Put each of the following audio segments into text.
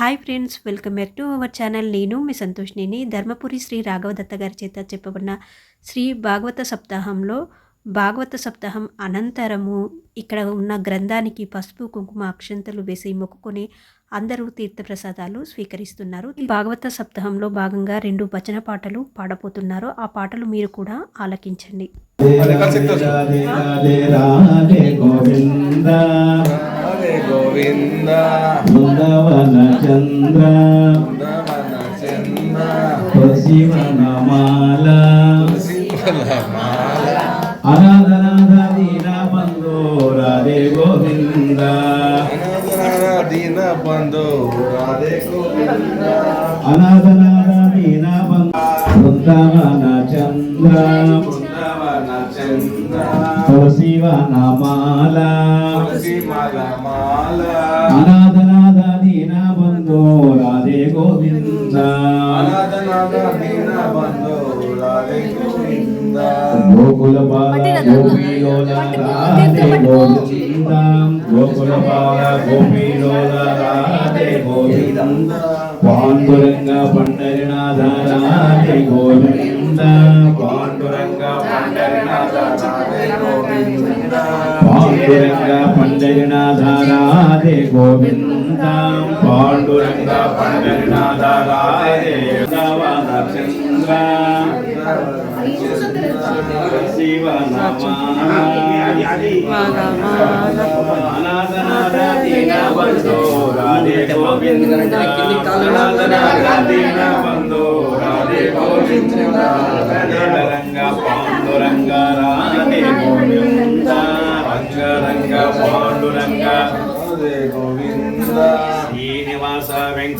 Hi friends welcome back to our channel. నేను మీ సంతోష్నిని. ధర్మపురి శ్రీ రాఘవదత్త గారి చేత చెప్పబడిన శ్రీ భాగవత సప్తాహంలో భాగవత సప్తాహం అనంతరము ఇక్కడ ఉన్న గ్రంథానికి పసుపు కుంకుమ అక్షంతలు వేసి మొక్కుకొని అందరూ తీర్థప్రసాదాలు స్వీకరిస్తున్నారు. ఈ భాగవత సప్తాహంలో భాగంగా రెండు భజన పాటలు పాడబోతున్నారు. ఆ పాటలు మీరు కూడా ఆలకించండి. గోవింద బృందవన చంద్ర శివన మాల అనాథనాథ దీన బంధో రాధే గోవింద అనాథనాథ దీన బంధు రాధే గోవింద గోకుల బాల గోపీలోల రాధే గోవింద గోకులపాల గోపీలోలారాధే గోవింద. పాండురంగ పండరినాథారాధే గోవింద. పాండురంగ పండరినాథారాధే గోవింద. పాండురంగ పండరినాథారాధే గోవింద. పాండురంగ పండరినాథారాధే ಚಂದ್ರ ಶಿವನಾಥನಾಥ ಬಂದು ರಾಧೆ ಗೋವಿಂದ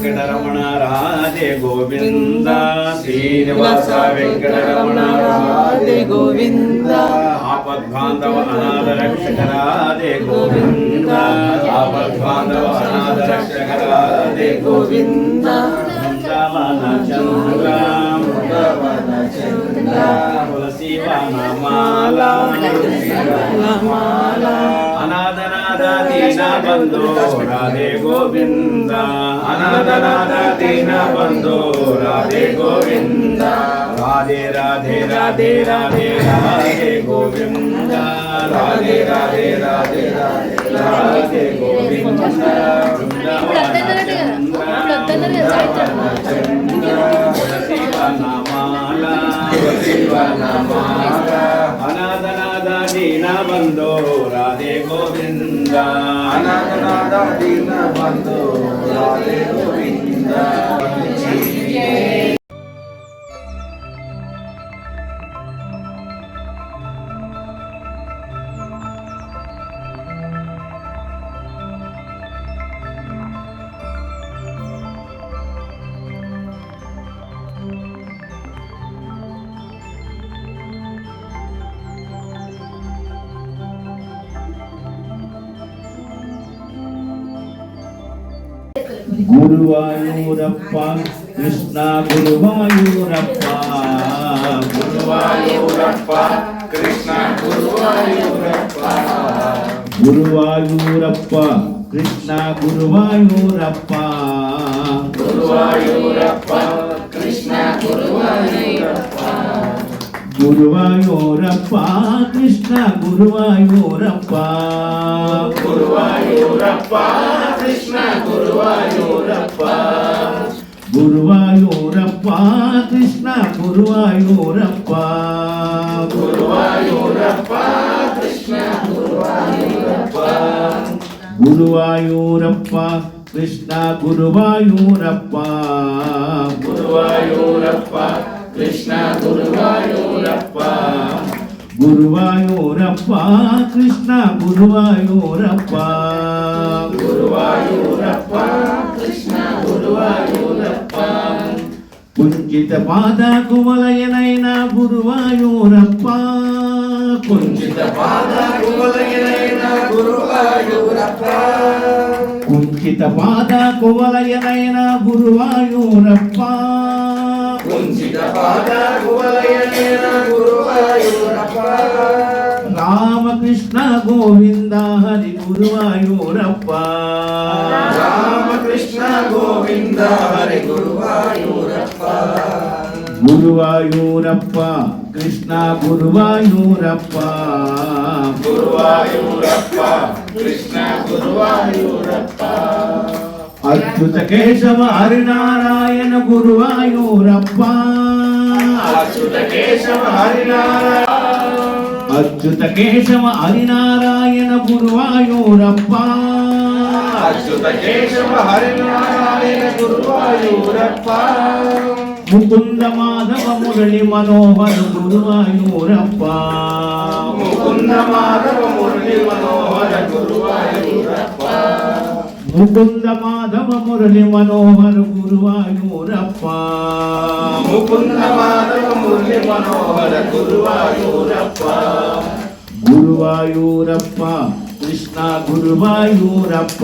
వెంకటరమణ రాధే గోవింద శ్రీనివాస వెంకటరమణ రాధే గోవింద ఆపద్బాంధవ అనాథ రక్షక రాధే గోవింద ఆపద్బాంధవ అనాథ రక్షక రాధే గోవింద బృందావన చంద్ర బృందావన చంద్ర తులసి వనమాల అనాథనాథ ದೀನ ಬಂಧು ರಾಧೆ ಗೋವಿಂದ ಅನಂತನಾಥ ದೀನ ಬಂಧು ರಾಧೆ ಗೋವಿಂದ ರಾಧೆ ರಾಧೆ ರಾಧೆ ರಾಧೆ ರಾಧೆ ಗೋವಿಂದ ರಾಧೆ ರಾಧೆ ರಾಧೆ ರಾಧೆ ರಾಧೆ ಗೋವಿಂದ ಶಿವನ ಮಾಲ ಶಿವನ ಮಾಲ ದೀನ ಬಂಧು ರಾಧೆ ಗೋವಿಂದ ಅನಂತನಾದ ದೀನ ಬಂಧು ರಾಧೆ ಗೋವಿಂದ గురువాయూరప్ప కృష్ణ గురువాయూరప్ప గురువాయూరప్ప కృష్ణ గురువాయూరప్ప గురువాయూరప్ప కృష్ణ గురువాయూరప్ప గురువాయూరప్ప కృష్ణ గురువాయూరప్ప குருவாயூரப்பா கிருஷ்ணா குருவாயூரப்பா. குருவாயூரப்பா கிருஷ்ணா குருவாயூரப்பா. குருவாயூரப்பா கிருஷ்ணா குருவாயூரப்பா. குருவாயூரப்பா கிருஷ்ணா குருவாயூரப்பா. குருவாயூரப்பா கிருஷ்ணா குருவாயூரப்பா. குருவாயூரப்பா கிருஷ்ண குருவாயூரப்பா குருவாயூரப்பா கிருஷ்ண குருவாயூரப்பா குருவாயூரப்பா கிருஷ்ண குருவாயூரப்பா కుంజిత పాద కుమలయనైన గురువాయూరప్ప కుంజిత పాద కుమలయనైన గురువాయూరప్ప కుంజిత పాద కుమలయనైన గురువాయూరప్ప రామకృష్ణ గోవింద హరి గురువాయూరప్ప రామకృష్ణ గోవింద హరి గురువాయూరప్ప గురువాయూరప్ప కృష్ణ గురువాయూరప్ప గురువాయూరప్ప కృష్ణ గురువాయూరప్ప అచ్యుత కేశవ హరినారాయణ గురువాయూరప్ప. అచ్యుత కేశవ హరినారాయణ. అచ్యుత కేశవ హరినారాయణ గురువాయూరప్ప. అచ్యుత కేశవ హరినారాయణ గురువాయూరప్ప. ముకుంద మాధవ మురళి మనోహర గురువాయూరప్ప. ముకుంద మాధవ మురళి మనోహర గురువాయూరప్ప. ముకుంద మాధవ మురళి మనోహర గురువాయూరప్ప ముకుంద మాధవ మురళి మనోహర గురువాయూరప్ప గురువాయూరప్ప కృష్ణ గురువాయూరప్ప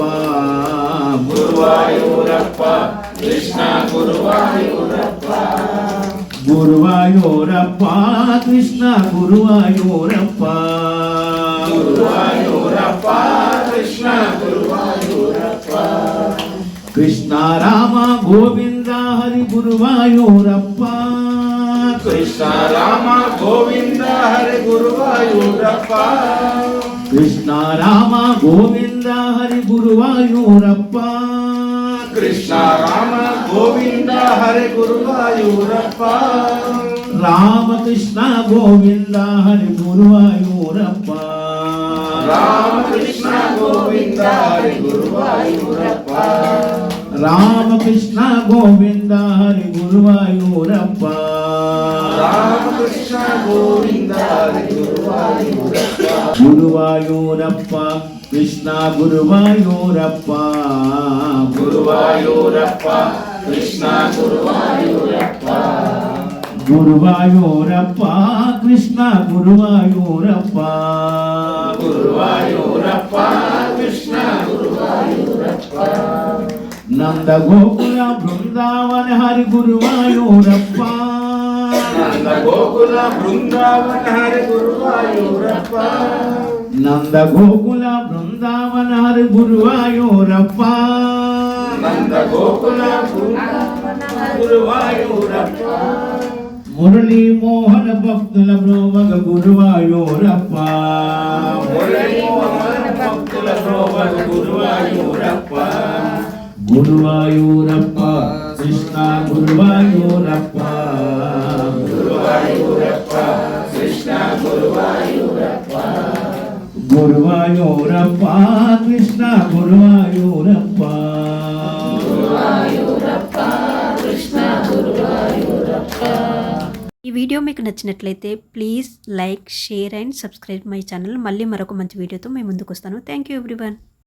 గురువాయూరప్ప కృష్ణ గురువాయూరప్ప గురువాయూరప్ప కృష్ణ గురువాయూరప్ప గురువాయూరప్ప ராமா கோவிந்தா ஹரி குருவாயூரப்பா. கிருஷ்ணா ராமா கோவிந்தா ஹரி குருவாயூரப்பா. கிருஷ்ணா ராமா கோவிந்தா ஹரி குருவாயூரப்பா. கிருஷ்ணா ராமா கோவிந்தா ஹரி குருவாயூரப்பா. ராமகிருஷ்ணா கோவிந்தா ஹரி குருவாயூரப்பா. ராமகிருஷ்ணா கோவிந்தா ஹரி குருவாயூரப்பா. ராமகிருஷ்ணா கோவிந்தாரி குருவாயூரப்பா. ராமகிருஷ்ணா கோவிந்தாரி குருவாயூரப்பா. குருவாயூரப்பா கிருஷ்ணா குருவாயூரப்பா. குருவாயூரப்பா கிருஷ்ணா குருவாயூரப்பா. குருவாயூரப்பா கிருஷ்ணா குருவாயூரப்பா. குருவாயூர் నంద గోకుల బృందావన హరి గురువాయూరప్ప. నంద గోకుల బృందావన హరి గురువాయూరప్ప. నంద గోకుల బృందావన హరి గురువాయూరప్ప. నంద గోకుల గురువాయూరప్ప. మురళీ మోహన భక్తుల బ్రోమగ గురువాయూరప్ప. మురళీ మోహన భక్తుల ప్రోభగ గురువాయూరప్ప. గురువాయూరప్ప కృష్ణ గురువాయూరప్ప. గురువాయూరప్ప కృష్ణ గురువాయూరప్ప. గురువాయూరప్ప కృష్ణ గురువాయూరప్ప ఈ వీడియో మీకు నచ్చినట్లయితే please like share and subscribe my channel. మళ్ళీ మరొక మంచి వీడియోతో మేము ముందుకు వస్తాను. Thank you everyone.